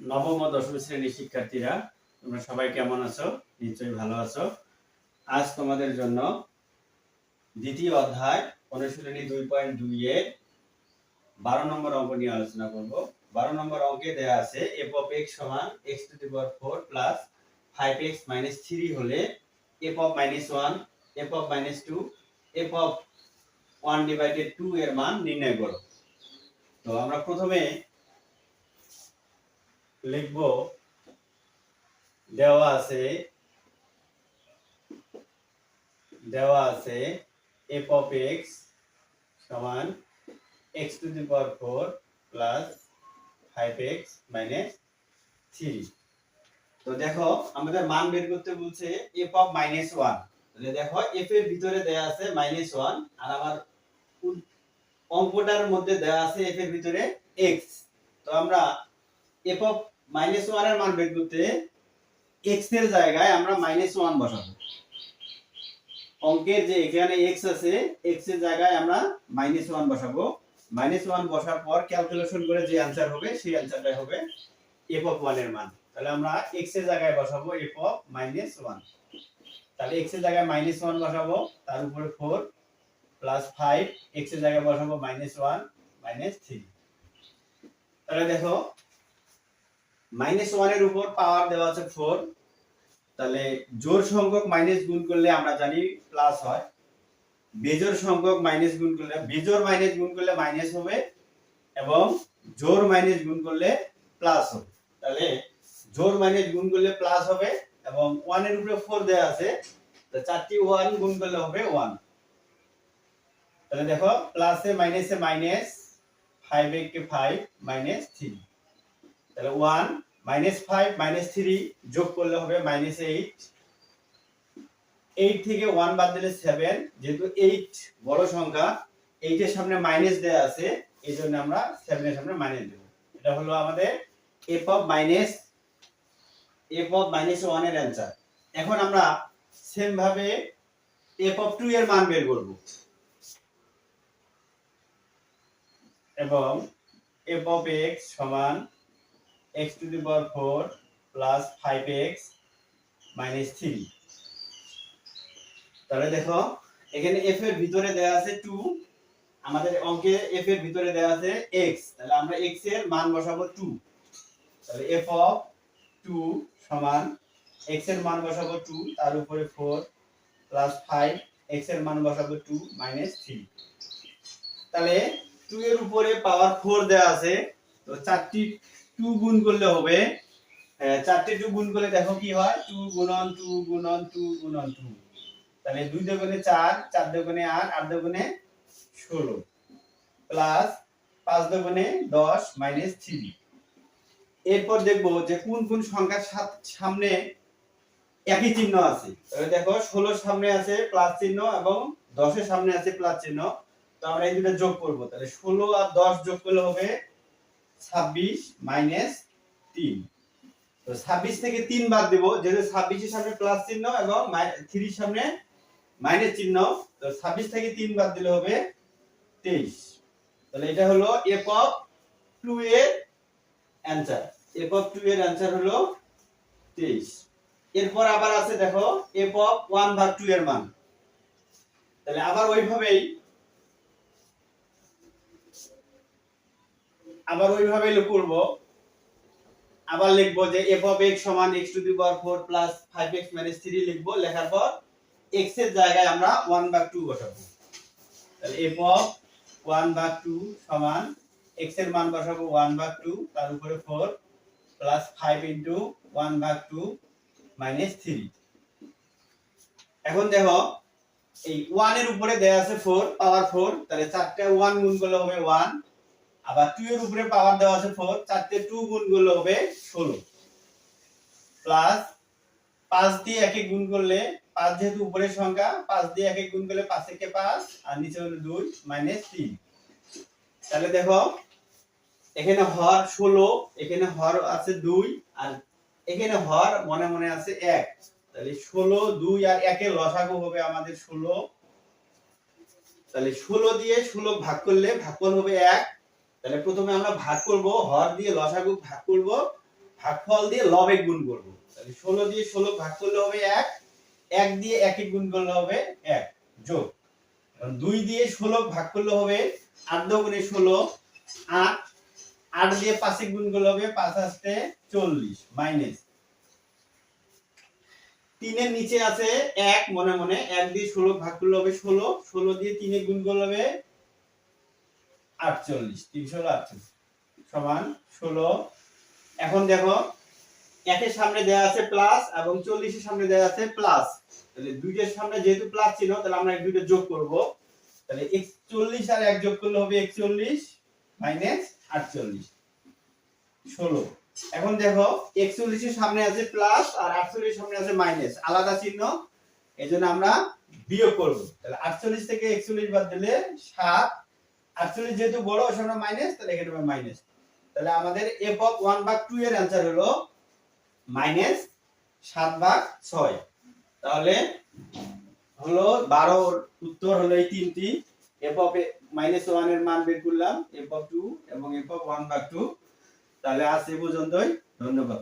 নবম ও দশম শ্রেণির শিক্ষার্থীরা, তোমরা সবাই কেমন আছো? নিশ্চয়ই ভালো আছো। আজ তোমাদের জন্য দ্বিতীয় অধ্যায় অনুশীলনী দুই পয়েন্ট দুই এর বারো নম্বর অঙ্ক নিয়ে আলোচনা করব। বারো নম্বর অঙ্কে দেয়া আছে এফ অফ এক্স সমান X to the power four plus five X minus three হলে F of minus one F of minus two F of one divided to এর মান নির্ণয় করো। তো আমরা প্রথমে লিখব, দেওয়া আছে দেওয়া আছে এফ অফ এক্স সমান X to the power four plus five X minus three তো দেখো, আমাদের মান বের করতে বলছে এফ অফ মাইনাস ওয়ান তাহলে দেখো এফ এর ভিতরে দেয়া আছে মাইনাস ওয়ান আর আমার অঙ্কটার মধ্যে দেয়া আছে এফ এর ভিতরে এক্স তো আমরা এফ অফ মাইনাস ওয়ানের মান বের করতে এক্সের জায়গায় আমরা মাইনাস ওয়ান বসাবো। অঙ্কের যে এখানে এক্স আছে এক্সের জায়গায় আমরা মাইনাস ওয়ান বসাবো। মাইনাস ওয়ান বসার পর ক্যালকুলেশন করে যে অ্যান্সার হবে, সেই অ্যান্সারটাই হবে এফ অফ ওয়ানের মান। তাহলে আমরা এক্সের জায়গায় বসাবো এফ অফ মাইনাস ওয়ান তাহলে এক্সের জায়গায় মাইনাস ওয়ান বসাবো, তার উপরে ফোর প্লাস ফাইভ এক্সের জায়গায় বসাবো মাইনাস ওয়ান মাইনাস থ্রি তাহলে দেখো মাইনাস ওয়ানের উপর পাওয়ার দেওয়া আছে ফোর তাহলে জোর সংখ্যক মাইনাস গুণ করলে আমরা জানি প্লাস হয়। বেজোর সংখ্যক মাইনাস গুণ করলে বেজোর মাইনাস গুণ করলে মাইনাস হবে এবং জোর মাইনাস গুণ করলে প্লাস হবে। তাহলে জোর মাইনাস গুণ করলে প্লাস হবে এবং ওয়ানের উপরে ফোর দেওয়া আছে, তো চারটি ওয়ান গুণ করলে হবে ওয়ান তাহলে দেখো প্লাসে মাইনাসে মাইনাস ফাইভ কে ফাইভ মাইনাস থ্রি তাহলে one minus five minus three যোগ করলে হবে মাইনাস এইট এইট থেকে ওয়ান বাদ দিলে সেভেন যেহেতু এইট বড় সংখ্যা এইটের সামনে মাইনাস দেওয়া আছে, এই জন্য আমরা সেভেনের সামনে মাইনাস দেবো। এটা হলো আমাদের F of minus F of minus ওয়ানের অ্যান্সার এখন আমরা সেম ভাবে এফ অফ টু এর মান বের করব। এবং এফ অফ এক্স সমান x to the power 4 plus 5x minus 3 তাহলে দেখো, এখানে f এর ভিতরে দেয়া আছে 2 আমাদের অঙ্কে f এর ভিতরে দেয়া আছে x তাহলে আমরা x এর মান বসাবো 2 তাহলে f of 2 সমান x এর মান বসাবো 2 তার উপরে 4 প্লাস 5 x এর মান বসাবো 2 মাইনাস 3 তাহলে 2 এর উপরে পাওয়ার 4 দেয়া আছে, তো চারটি টু গুণ করলে হবে চারটে টু গুণ করলে দেখো কি হয়? টু গুণন টু গুণন টু গুণন টু তাহলে দুই দোকানে চার চার দোকানে আট আট দোকানে ষোলো। প্লাস পাঁচ দোকানে দশ মাইনাস থ্রি এরপর দেখব যে কোন কোন সংখ্যার সামনে একই চিহ্ন আছে। দেখো ষোলোর সামনে আছে প্লাস চিহ্ন এবং দশের সামনে আছে প্লাস চিহ্ন। তো আমরা এই দুটো যোগ করব। তাহলে ষোলো আর দশ যোগ করলে হবে ছাব্বিশ মাইনাস তিন। তো ছাব্বিশ থেকে তিন বাদ দিব, যেহেতু ছাব্বিশের সামনে প্লাস চিহ্ন এবং থ্রির সামনে মাইনাস চিহ্ন, তো ছাব্বিশ থেকে তিন বাদ দিলে হবে তেইশ। তাহলে এটা হলো অফ টু এর অ্যান্সার অফ টু এর অ্যান্সার হলো তেইশ। এরপর আবার আছে, দেখো অফ ওয়ান ভাগ টু এর মান। তাহলে আবার ওইভাবেই আবার ওইভাবে করব। আবার লিখব যে f of x সমান x to the power 4 plus 5x minus 3 লিখব। লেখার পর x এর জায়গায় আমরা 1 ভাগ 2 বসাবো। তাহলে f of 1 ভাগ 2 সমান x এর মান বসাবো 1 ভাগ 2 তার উপরে 4 প্লাস 5 ইনটু 1 ভাগ 2 মাইনাস 3 এখন দেখো, এই 1 এর উপরে দেয়া আছে 4 পাওয়ার 4 তাহলে চারটে 1 গুণ করলে হবে 1 আবার 2 এর উপরে পাওয়ার দেওয়া আছে 4 চারটে 2 গুণ করলে হবে 16 প্লাস 5 দিয়ে একে গুণ করলে 5 যেহেতু উপরের সংখ্যা 5 দিয়ে একে গুণ করলে 5 একে 5 আর নিচে হলো 2 মাইনাস 3 তাহলে দেখো, এখানে হর 16 এখানে হর আছে 2 আর এখানে হর মনে মনে আছে 1 তাহলে 16 2 আর 1 এর লসাগু হবে আমাদের 16 তাহলে 16 দিয়ে 16 ভাগ করলে ভাগফল হবে 1 তাহলে প্রথমে আমরা ভাগ করব, হর দিয়ে লসাগু ভাগ করব, ভাগফল দিয়ে লবে গুণ করব। তাহলে ষোলো দিয়ে ষোলো ভাগ করলে হবে এক এক দিয়ে একে গুণ করলে হবে এক, যোগ। এখন দুই দিয়ে ষোলো ভাগ করলে হবে আট গুণে ষোলো, আট আট দিয়ে পাঁচে গুণ করলে হবে পাঁচ আসতে চল্লিশ মাইনাস তিনের নিচে আছে এক, মনে মনে এক দিয়ে ষোলো ভাগ করলে হবে ষোলো ষোলো দিয়ে তিনে গুণ করলে হবে আটচল্লিশ তিন ষোলো আটচল্লিশ, সমান ষোলো। এখন দেখো, একের সামনে দেওয়া আছে প্লাস এবং চল্লিশের সামনে দেওয়া আছে প্লাস তাহলে দুইটার সামনে যেহেতু প্লাস ছিল, তাহলে আমরা দুইটা যোগ করব। তাহলে একচল্লিশ আর এক যোগ করলে হবে একচল্লিশ মাইনাস আটচল্লিশ, ষোলো। এখন দেখো, একচল্লিশের সামনে আছে প্লাস আর আটচল্লিশের সামনে আছে মাইনাস আলাদা চিহ্ন। এই জন্য আমরা বিয়োগ করব। তাহলে আটচল্লিশ থেকে একচল্লিশ বাদ দিলে সাত আটচল্লিশ যেহেতু বড় সামনে মাইনাস তাহলে এখানে হবে মাইনাস তাহলে আমাদের এফ অফ ওয়ান ভাগ টু এর অ্যান্সার হলো মাইনাস সাত ভাগ ছয়। তাহলে হলো বারোর উত্তর হলো এই তিনটি। এফ অফ মাইনাস ওয়ানের মান বের করলাম এফ অফ টু এবং এফ অফ ওয়ান ভাগ টু তাহলে আজ এ পর্যন্তই, ধন্যবাদ।